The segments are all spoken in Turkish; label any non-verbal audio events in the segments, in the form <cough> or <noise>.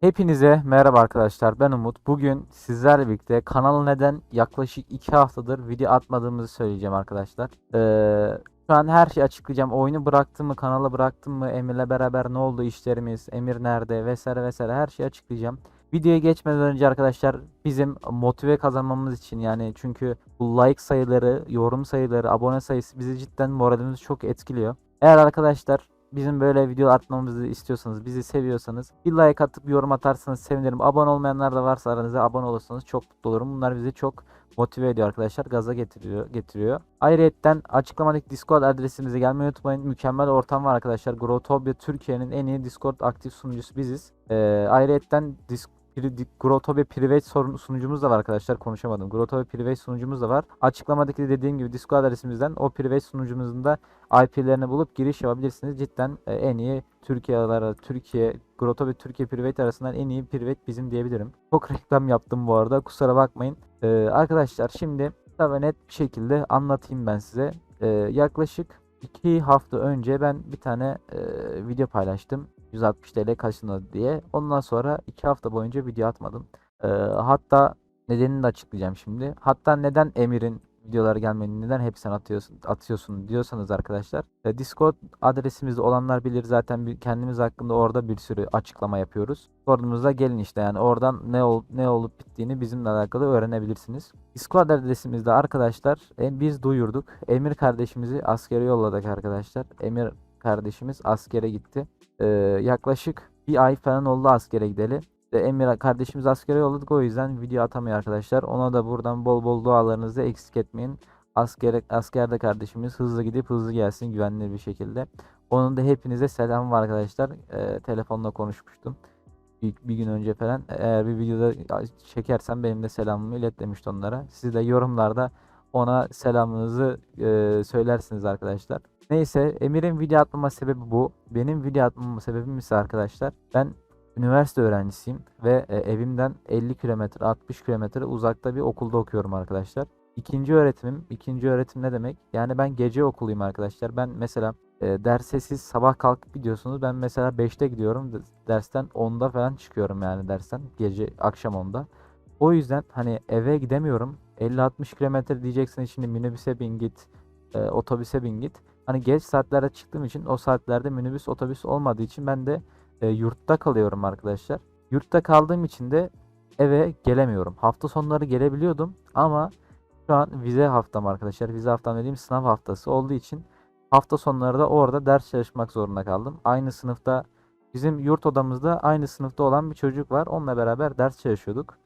Hepinize merhaba arkadaşlar ben Umut. Bugün sizlerle birlikte kanal neden yaklaşık 2 haftadır video atmadığımızı söyleyeceğim arkadaşlar. Ee, şu an her şeyi açıklayacağım. Oyunu bıraktım mı, kanalı bıraktım mı, Emir'le beraber ne oldu işlerimiz, Emir nerede vesaire vesaire her şeyi açıklayacağım. Videoya geçmeden önce arkadaşlar bizim motive kazanmamız için yani çünkü bu like sayıları, yorum sayıları, abone sayısı bizi cidden moralimizi çok etkiliyor. Eğer arkadaşlar bizim böyle video atmamızı istiyorsanız, bizi seviyorsanız bir like atıp yorum atarsanız sevinirim. Abone olmayanlar da varsa aranızda abone olursanız çok mutlu olurum. Bunlar bizi çok motive ediyor arkadaşlar. Gaza getiriyor. getiriyor. Ayrıca açıklamadaki Discord adresimize gelmeyi unutmayın. Mükemmel ortam var arkadaşlar. Growtopia Türkiye'nin en iyi Discord aktif sunucusu biziz. Ee, ayrıca Discord Di- Growtopia Private sunucumuz da var arkadaşlar konuşamadım. Growtopia Private sunucumuz da var. Açıklamadaki de dediğim gibi Discord adresimizden o Private sunucumuzun da IP'lerini bulup giriş yapabilirsiniz. Cidden e, en iyi Türkiye'ler Türkiye Grotto ve Türkiye Private arasından en iyi Private bizim diyebilirim. Çok <laughs> reklam yaptım bu arada. Kusura bakmayın. Ee, arkadaşlar şimdi tabii net bir şekilde anlatayım ben size. Ee, yaklaşık 2 hafta önce ben bir tane e, video paylaştım. 160 TL kaçınladı diye. Ondan sonra 2 hafta boyunca video atmadım. Ee, hatta nedenini de açıklayacağım şimdi. Hatta neden Emir'in videoları gelmedi, neden hepsini atıyorsun, atıyorsun diyorsanız arkadaşlar. e, Discord adresimizde olanlar bilir zaten kendimiz hakkında orada bir sürü açıklama yapıyoruz. Discord'umuza gelin işte yani oradan ne ol, ne olup bittiğini bizimle alakalı öğrenebilirsiniz. Discord adresimizde arkadaşlar e, biz duyurduk. Emir kardeşimizi askere yolladık arkadaşlar. Emir kardeşimiz askere gitti. Ee, yaklaşık bir ay falan oldu askere gideli. İşte Emir kardeşimiz askere yolladık o yüzden video atamıyor arkadaşlar. Ona da buradan bol bol dualarınızı eksik etmeyin. Askere, askerde kardeşimiz hızlı gidip hızlı gelsin güvenli bir şekilde. Onun da hepinize selam var arkadaşlar. Ee, telefonla konuşmuştum. Bir, bir gün önce falan. Eğer bir videoda çekersem benim de selamımı ilet demişti onlara. Siz de yorumlarda ona selamınızı e, söylersiniz arkadaşlar. Neyse Emir'in video atmama sebebi bu. Benim video atmama sebebim ise arkadaşlar ben üniversite öğrencisiyim ve e, evimden 50 kilometre 60 kilometre uzakta bir okulda okuyorum arkadaşlar. İkinci öğretimim, ikinci öğretim ne demek? Yani ben gece okuluyum arkadaşlar. Ben mesela e, derse sabah kalkıp gidiyorsunuz. Ben mesela 5'te gidiyorum. Dersten 10'da falan çıkıyorum yani dersten. Gece akşam 10'da. O yüzden hani eve gidemiyorum. 50-60 kilometre diyeceksin şimdi minibüse bin git, e, otobüse bin git. Hani geç saatlerde çıktığım için o saatlerde minibüs otobüs olmadığı için ben de e, yurtta kalıyorum arkadaşlar. Yurtta kaldığım için de eve gelemiyorum. Hafta sonları gelebiliyordum ama şu an vize haftam arkadaşlar. Vize haftam dediğim sınav haftası olduğu için hafta sonları da orada ders çalışmak zorunda kaldım. Aynı sınıfta bizim yurt odamızda aynı sınıfta olan bir çocuk var. Onunla beraber ders çalışıyorduk.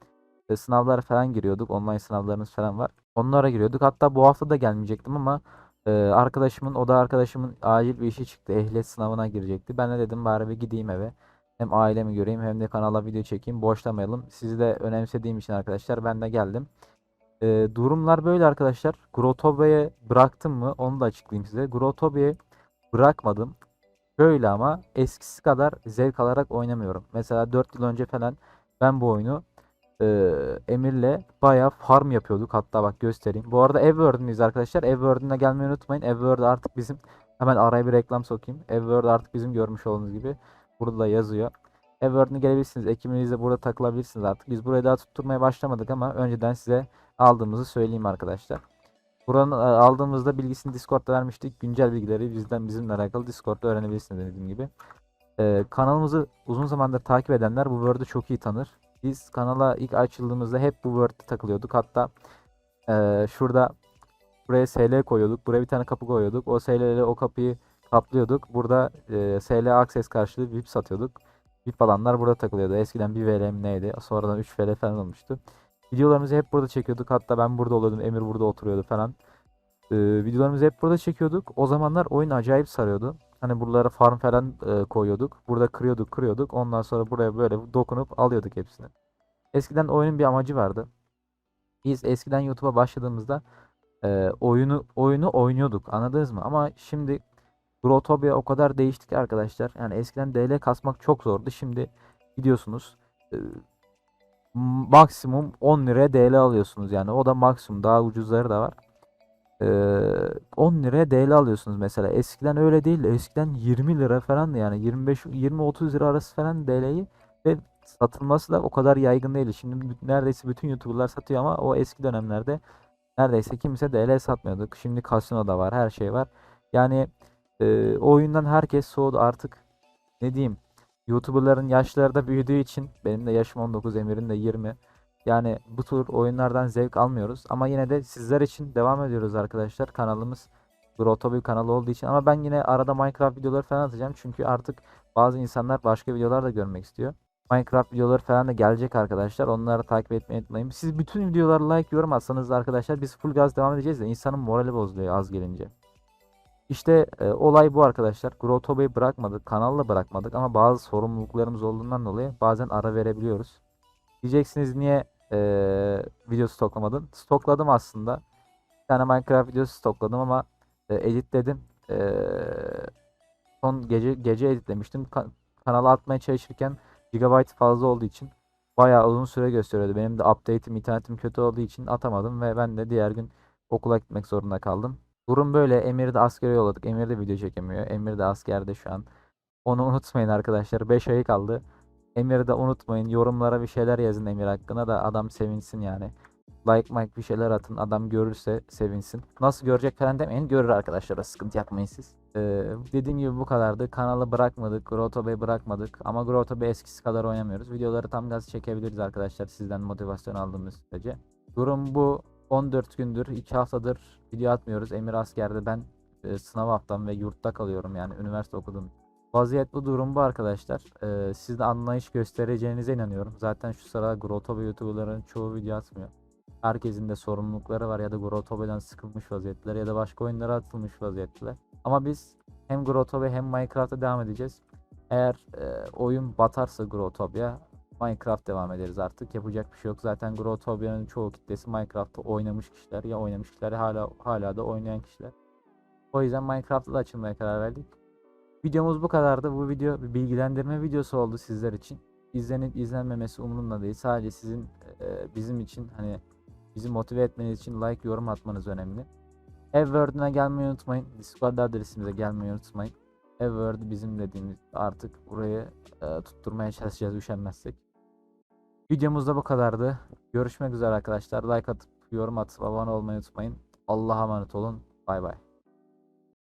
E, sınavlara falan giriyorduk. Online sınavlarımız falan var. Onlara giriyorduk. Hatta bu hafta da gelmeyecektim ama e, arkadaşımın, o da arkadaşımın acil bir işi çıktı. Ehliyet sınavına girecekti. Ben de dedim bari bir gideyim eve. Hem ailemi göreyim hem de kanala video çekeyim. Boşlamayalım. Sizi de önemsediğim için arkadaşlar ben de geldim. E, durumlar böyle arkadaşlar. Grotobia'ya bıraktım mı onu da açıklayayım size. Grotobia'yı bırakmadım. Böyle ama eskisi kadar zevk alarak oynamıyorum. Mesela 4 yıl önce falan ben bu oyunu e, Emir'le bayağı farm yapıyorduk. Hatta bak göstereyim. Bu arada Everworld'ündeyiz arkadaşlar. Everworld'üne gelmeyi unutmayın. Everworld artık bizim hemen araya bir reklam sokayım. Everworld artık bizim görmüş olduğunuz gibi. Burada da yazıyor. Everworld'üne gelebilirsiniz. Ekibinizle burada takılabilirsiniz artık. Biz burayı daha tutturmaya başlamadık ama önceden size aldığımızı söyleyeyim arkadaşlar. Buranın e, aldığımızda bilgisini Discord'da vermiştik. Güncel bilgileri bizden bizimle alakalı Discord'da öğrenebilirsiniz dediğim gibi. Ee, kanalımızı uzun zamandır takip edenler bu Word'ü çok iyi tanır. Biz kanala ilk açıldığımızda hep bu Word'de takılıyorduk. Hatta e, şurada buraya SL koyuyorduk. Buraya bir tane kapı koyuyorduk. O SL ile o kapıyı kaplıyorduk. Burada e, SL Access karşılığı VIP satıyorduk. VIP alanlar burada takılıyordu. Eskiden 1 VL mi neydi? Sonradan 3 VL falan olmuştu. Videolarımızı hep burada çekiyorduk. Hatta ben burada oluyordum. Emir burada oturuyordu falan. Ee, videolarımızı hep burada çekiyorduk. O zamanlar oyun acayip sarıyordu. Hani buralara farm falan e, koyuyorduk. Burada kırıyorduk kırıyorduk. Ondan sonra buraya böyle dokunup alıyorduk hepsini. Eskiden oyunun bir amacı vardı. Biz eskiden YouTube'a başladığımızda e, oyunu oyunu oynuyorduk. Anladınız mı? Ama şimdi Growtopia o kadar değişti ki arkadaşlar. Yani eskiden DL kasmak çok zordu. Şimdi gidiyorsunuz. e, maksimum 10 liraya DL alıyorsunuz yani. O da maksimum. Daha ucuzları da var. Ee, 10 liraya DL alıyorsunuz mesela. Eskiden öyle değil. Eskiden 20 lira falan yani 25 20 30 lira arası falan DL'yi Ve satılması da o kadar yaygın değil. Şimdi neredeyse bütün YouTuber'lar satıyor ama o eski dönemlerde neredeyse kimse ele satmıyordu. Şimdi kasino da var, her şey var. Yani e, o oyundan herkes soğudu artık. Ne diyeyim? YouTuber'ların yaşları da büyüdüğü için benim de yaşım 19, Emir'in de 20. Yani bu tür oyunlardan zevk almıyoruz ama yine de sizler için devam ediyoruz arkadaşlar. Kanalımız Grotto bir kanalı olduğu için ama ben yine arada Minecraft videoları falan atacağım çünkü artık bazı insanlar başka videolar da görmek istiyor. Minecraft videoları falan da gelecek arkadaşlar. Onları takip etmeyi unutmayın. Siz bütün videolara like, yorum atsanız da arkadaşlar biz full gaz devam edeceğiz de insanın morali bozuluyor az gelince. İşte e, olay bu arkadaşlar. Grotto'yu bırakmadık, kanalla bırakmadık ama bazı sorumluluklarımız olduğundan dolayı bazen ara verebiliyoruz. Diyeceksiniz niye e, video stoklamadın? Stokladım aslında. Bir tane Minecraft videosu stokladım ama e, editledim. E, son gece gece editlemiştim. Ka- kanala atmaya çalışırken gigabyte fazla olduğu için bayağı uzun süre gösteriyordu. Benim de update'im, internetim kötü olduğu için atamadım ve ben de diğer gün okula gitmek zorunda kaldım. Durum böyle. Emir'i de askere yolladık. Emir de video çekemiyor. Emir de askerde şu an. Onu unutmayın arkadaşlar. 5 ayı kaldı. Emir'i de unutmayın. Yorumlara bir şeyler yazın Emir hakkında da adam sevinsin yani. Like like bir şeyler atın. Adam görürse sevinsin. Nasıl görecek falan demeyin. Görür arkadaşlar. Sıkıntı yapmayın siz. Ee, dediğim gibi bu kadardı. Kanalı bırakmadık. Grotto Bey bırakmadık. Ama Grotto Bey eskisi kadar oynamıyoruz. Videoları tam gaz çekebiliriz arkadaşlar. Sizden motivasyon aldığımız sürece. Durum bu. 14 gündür, 2 haftadır video atmıyoruz. Emir askerde ben e, sınav haftam ve yurtta kalıyorum yani üniversite okudum. Vaziyet bu durum bu arkadaşlar. Ee, siz de anlayış göstereceğinize inanıyorum. Zaten şu sıra Grotto YouTuber'ların çoğu video atmıyor. Herkesin de sorumlulukları var ya da Grotto'dan sıkılmış vaziyetteler ya da başka oyunlara atılmış vaziyetteler. Ama biz hem Grotto hem Minecraft'a devam edeceğiz. Eğer e, oyun batarsa Grotopia Minecraft devam ederiz artık. Yapacak bir şey yok. Zaten Grotopia'nın çoğu kitlesi Minecraft'ta oynamış kişiler ya oynamış kişiler hala hala da oynayan kişiler. O yüzden Minecraft'ta da açılmaya karar verdik. Videomuz bu kadardı. Bu video bir bilgilendirme videosu oldu sizler için. İzlenip izlenmemesi umurumda değil. Sadece sizin e, bizim için hani bizi motive etmeniz için like, yorum atmanız önemli. Evword'una gelmeyi unutmayın. Discord adresimize gelmeyi unutmayın. Evword bizim dediğimiz artık burayı e, tutturmaya çalışacağız üşenmezsek. Videomuz da bu kadardı. Görüşmek üzere arkadaşlar. Like atıp yorum atıp abone olmayı unutmayın. Allah'a emanet olun. Bay bay.